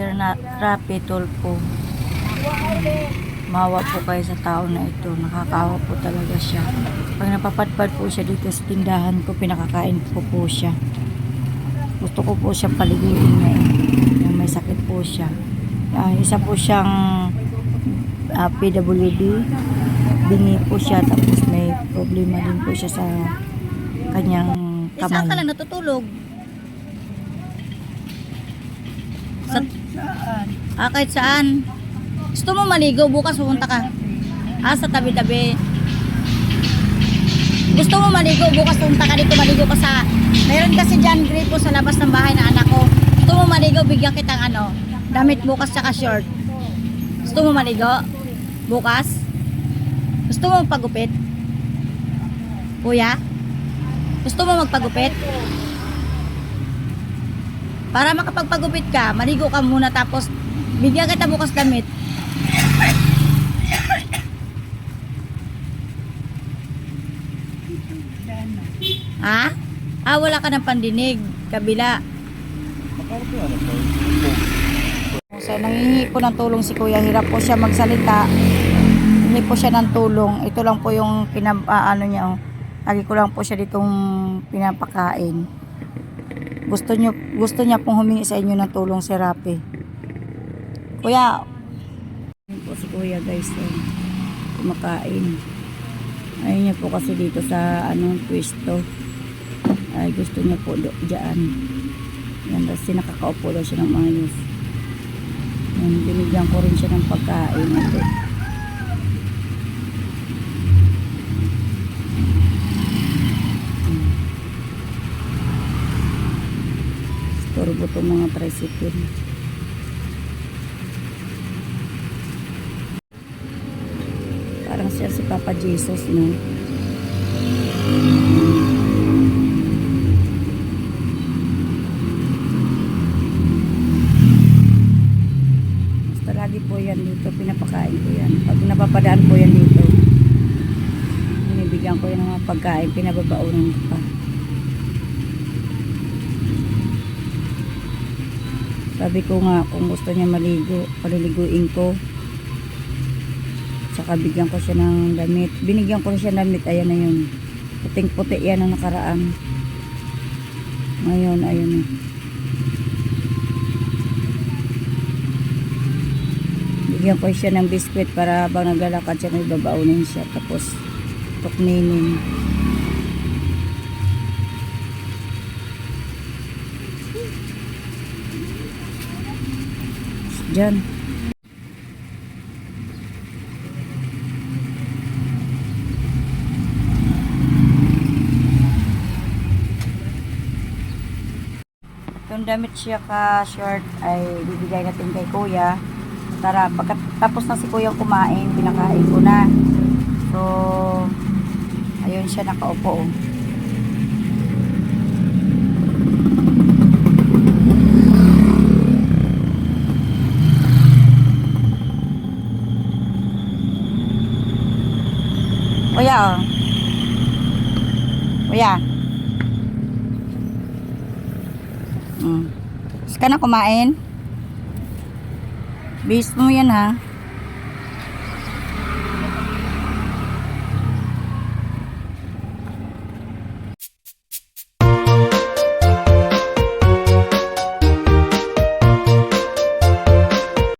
Sir na Rapi Tulpo. Mawa po kayo sa tao na ito. Nakakawa po talaga siya. Pag napapadpad po siya dito sa tindahan ko, pinakakain ko po siya. Gusto ko po siyang paligidin ngayon. Yung may sakit po siya. Ah, isa po siyang ah, PWD. Bingi po siya tapos may problema din po siya sa kanyang Eh, saan ka kamay. lang natutulog? Sa, ah, kahit saan. Gusto mo maligo, bukas pupunta ka. Ah, sa tabi-tabi. Gusto mo maligo, bukas pupunta ka dito, maligo ka sa... Meron kasi dyan gripo sa labas ng bahay ng anak ko. Gusto mo maligo, bigyan kitang ano, damit bukas tsaka short. Gusto mo maligo? Bukas? Gusto mo magpagupit? Kuya? Gusto mo magpagupit? Para makapagpagupit ka, maligo ka muna tapos bigyan kita bukas damit. Ha? Ah, wala ka ng pandinig. Kabila. So, nangingi po ng tulong si Kuya. Hirap po siya magsalita. Hindi po siya ng tulong. Ito lang po yung pinab ah, ano niya. Oh. Lagi ko lang po siya ditong pinapakain. Gusto niyo gusto niya pong humingi sa inyo ng tulong si Rapi. Kuya. Ayun po si Kuya guys. Oh. Kumakain. Ayun niya po kasi dito sa anong pwesto. Ay gusto niya po do, dyan. Yan kasi nakakaupo daw siya ng maayos. Yan, binigyan ko rin siya ng pagkain. Ito. Turbo to mga tricycle. Parang siya si Papa Jesus, no? Basta lagi po yan dito, pinapakain ko yan. Pag napapadaan po yan dito, binibigyan ko yan ng mga pagkain, pinababaunan ko pa. Sabi ko nga, kung gusto niya maligo, paliliguin ko. Saka bigyan ko siya ng damit. Binigyan ko siya ng damit, ayan na yun. Puting puti yan ang nakaraan. Ngayon, ayun na. Bigyan ko siya ng biskwit para habang naglalakad siya, may babaunin siya. Tapos, tukninin. Diyan. Itong damit siya ka short ay bibigay natin kay kuya. Tara, pagkatapos na si kuya kumain, pinakain ko na. So, ayun siya nakaupo. oh. Kuya, oh. Kuya. Mm. Ka na kumain? Bihis mo yan ha.